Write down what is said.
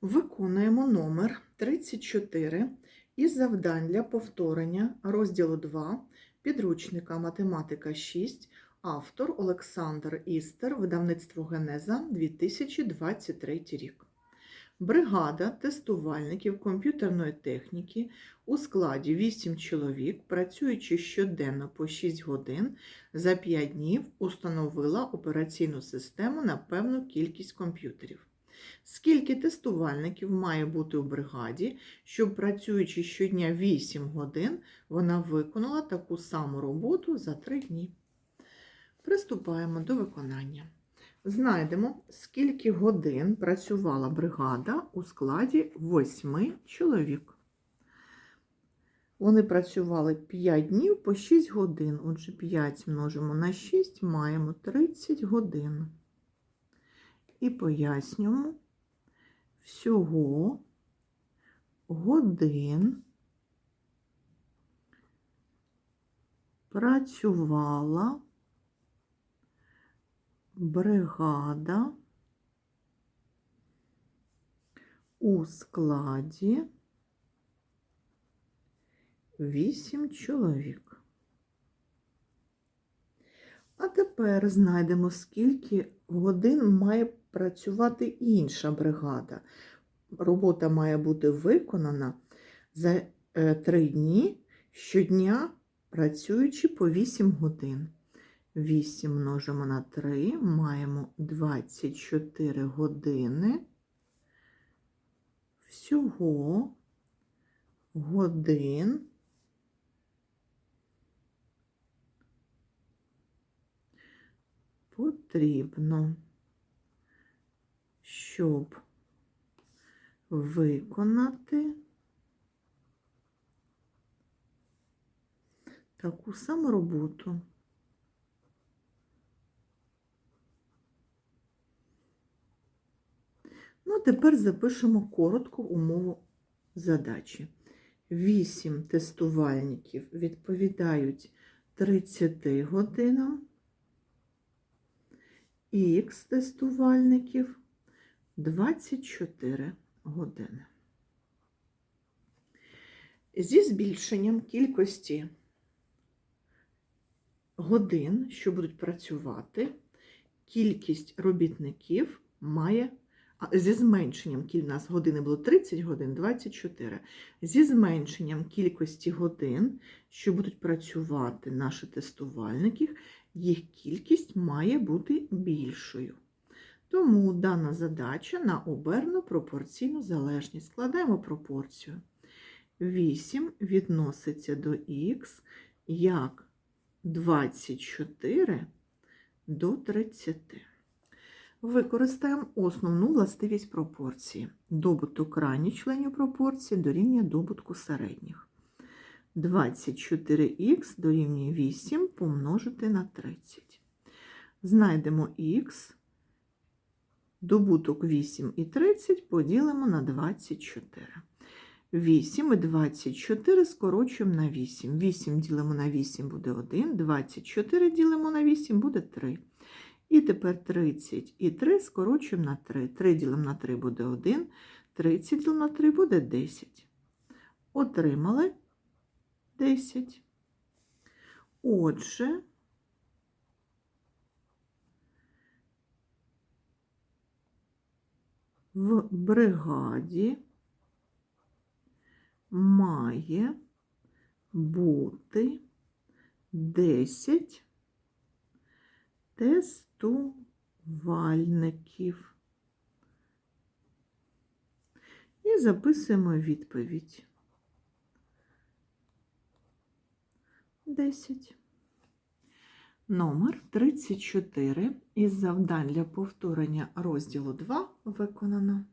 Виконуємо номер 34 із завдань для повторення розділу 2 підручника Математика 6, автор Олександр Істер, видавництво Генеза 2023 рік. Бригада тестувальників комп'ютерної техніки у складі 8 чоловік, працюючи щоденно по 6 годин, за 5 днів установила операційну систему на певну кількість комп'ютерів. Скільки тестувальників має бути у бригаді, щоб працюючи щодня 8 годин, вона виконала таку саму роботу за 3 дні. Приступаємо до виконання. Знайдемо, скільки годин працювала бригада у складі 8 чоловік. Вони працювали 5 днів по 6 годин. Отже, 5 множимо на 6, маємо 30 годин. І пояснюємо всього годин працювала бригада у складі 8 чоловік. А тепер знайдемо, скільки годин має працювати інша бригада. Робота має бути виконана за 3 дні щодня, працюючи по 8 годин. 8 множимо на 3, маємо 24 години. Всього годин потрібно, щоб виконати таку саму роботу. Ну, тепер запишемо коротку умову задачі. 8 тестувальників відповідають 30 годинам, х тестувальників 24 години. Зі збільшенням кількості годин, що будуть працювати, кількість робітників має зі зменшенням у нас години було 30 годин, 24. Зі зменшенням кількості годин, що будуть працювати наші тестувальники, їх кількість має бути більшою. Тому дана задача на оберну пропорційну залежність. Складаємо пропорцію. 8 відноситься до х як 24 до 30. Використаємо основну властивість пропорції. Добуток крайніх членів пропорції дорівнює добутку середніх. 24х дорівнює 8 помножити на 30. Знайдемо х, добуток 8 і 30 поділимо на 24. 8 і 24 скорочуємо на 8. 8 ділимо на 8 буде 1, 24 ділимо на 8 буде 3. І тепер 30 і 3 скорочуємо на 3. 3 ділимо на 3 буде 1, 30 ділимо на 3 буде 10. Отримали 10. Отже, в бригаді має бути 10 тестувальників. І записуємо відповідь. 10. Номер 34 із завдань для повторення розділу 2 виконано.